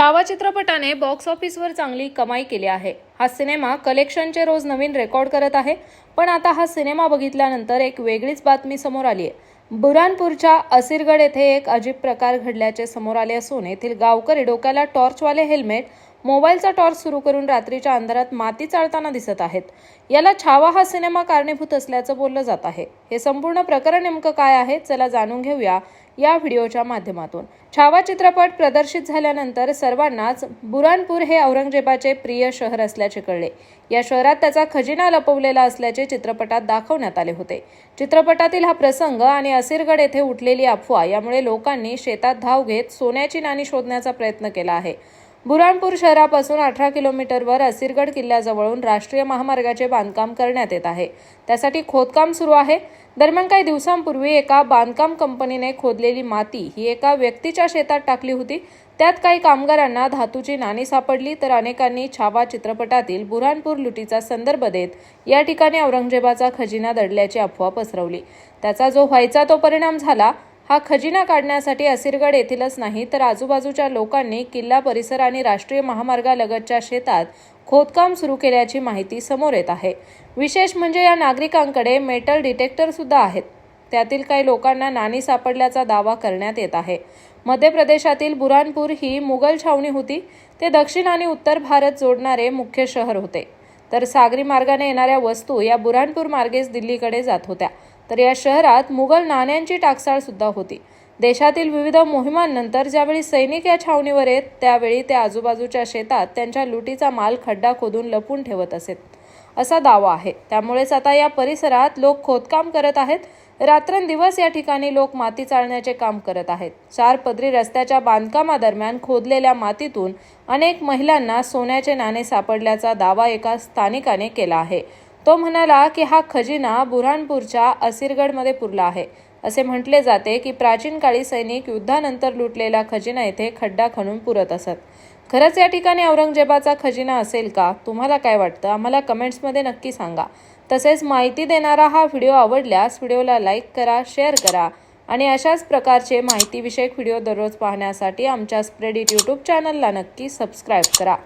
छावा चित्रपटाने बॉक्स ऑफिसवर चांगली कमाई केली आहे. हा सिनेमा कलेक्शनचे रोज नवीन रेकॉर्ड करत आहे पण आता हा सिनेमा बघितल्यानंतर एक वेगळीच बातमी समोर आली आहे. बुरानपूरच्या असिरगड येथे एक अजीब प्रकार घडल्याचे समोर आले असून येथील गावकरी डोक्याला टॉर्चवाले हेल्मेट मोबाईलचा टॉर्च सुरू करून रात्रीच्या अंधारात माती चाळताना दिसत आहेत. याला छावा हा सिनेमा कारणीभूत असल्याचं बोललं जात आहे. हे संपूर्ण प्रकरण नेमकं काय आहे चला जाणून घेऊया या व्हिडिओच्या माध्यमातून. छावा चित्रपट प्रदर्शित झाल्यानंतर सर्वांनाच बुरानपूर हे औरंगजेबाचे प्रिय शहर असल्याचे कळले. या शहरात त्याचा खजिना लपवलेला असल्याचे चित्रपटात दाखवण्यात आले होते. चित्रपटातील हा प्रसंग आणि असिरगड येथे उठलेली अफवा यामुळे लोकांनी शेतात धाव घेत सोन्याची नाणी शोधण्याचा प्रयत्न केला आहे. बुराणपूर शहरापासून अठरा किलोमीटरवर असिरगड किल्ल्याजवळून राष्ट्रीय महामार्गाचे बांधकाम करण्यात येत आहे. त्यासाठी खोदकाम सुरू आहे. दरम्यान काही दिवसांपूर्वी एका बांधकाम कंपनीने खोदलेली माती ही एका व्यक्तीच्या शेतात टाकली होती. त्यात काही कामगारांना धातूची नाणी सापडली तर अनेकांनी छावा चित्रपटातील बुऱ्हाणपूर लुटीचा संदर्भ देत या ठिकाणी औरंगजेबाचा खजिना दडल्याची अफवा पसरवली. त्याचा जो व्हायचा तो परिणाम झाला हा खजिना काढण्यासाठी असिरगड येथीलच नाही तर आजूबाजूच्या लोकांनी किल्ला परिसर आणि राष्ट्रीय महामार्गालगतच्या शेतात खोदकाम सुरू केल्याची माहिती समोर येत आहे. विशेष म्हणजे या नागरिकांकडे मेटल डिटेक्टर सुद्धा आहेत. त्यातील काही लोकांना नाणी सापडल्याचा दावा करण्यात येत आहे. मध्य प्रदेशातील बुरानपूर ही मुघल छावणी होती. ते दक्षिण आणि उत्तर भारत जोडणारे मुख्य शहर होते. तर सागरी मार्गाने येणाऱ्या वस्तू या बुरानपूर मार्गेच दिल्लीकडे जात होत्या. तर या शहरात मुघल नाण्यांची टाकसाळ सुद्धा होती. देशातील विविध मोहिमांनंतर ज्यावेळी सैनिक या छावणीवर येत त्यावेळी ते आजूबाजूच्या शेतात त्यांच्या लुटीचा माल खड्डा खोदून लपून ठेवत असत असा दावा आहे. त्यामुळेच आता या परिसरात लोक खोदकाम करत आहेत. रात्रंदिवस या ठिकाणी लोक माती चाळण्याचे काम करत आहेत. चार पदरी रस्त्याच्या बांधकामादरम्यान खोदलेल्या मातीतून अनेक महिलांना सोन्याचे नाणे सापडल्याचा दावा एका स्थानिकाने केला आहे. तो म्हणाला की हा खजिना बुऱ्हाणपूरच्या असिरगडमध्ये पुरला आहे. असे म्हटले जाते की प्राचीन काळी सैनिक युद्धानंतर लुटलेला खजिना येथे खड्डा खणून पुरत असत. खरंच या ठिकाणी औरंगजेबाचा खजिना असेल का? तुम्हाला काय वाटतं? आम्हाला कमेंट्समध्ये नक्की सांगा. तसेच माहिती देणारा हा व्हिडिओ आवडल्यास व्हिडिओला लाईक करा शेअर करा आणि अशाच प्रकारचे माहितीविषयक व्हिडिओ दररोज पाहण्यासाठी आमच्या स्प्रेड इट यूट्यूब चॅनलला नक्की सबस्क्राईब करा.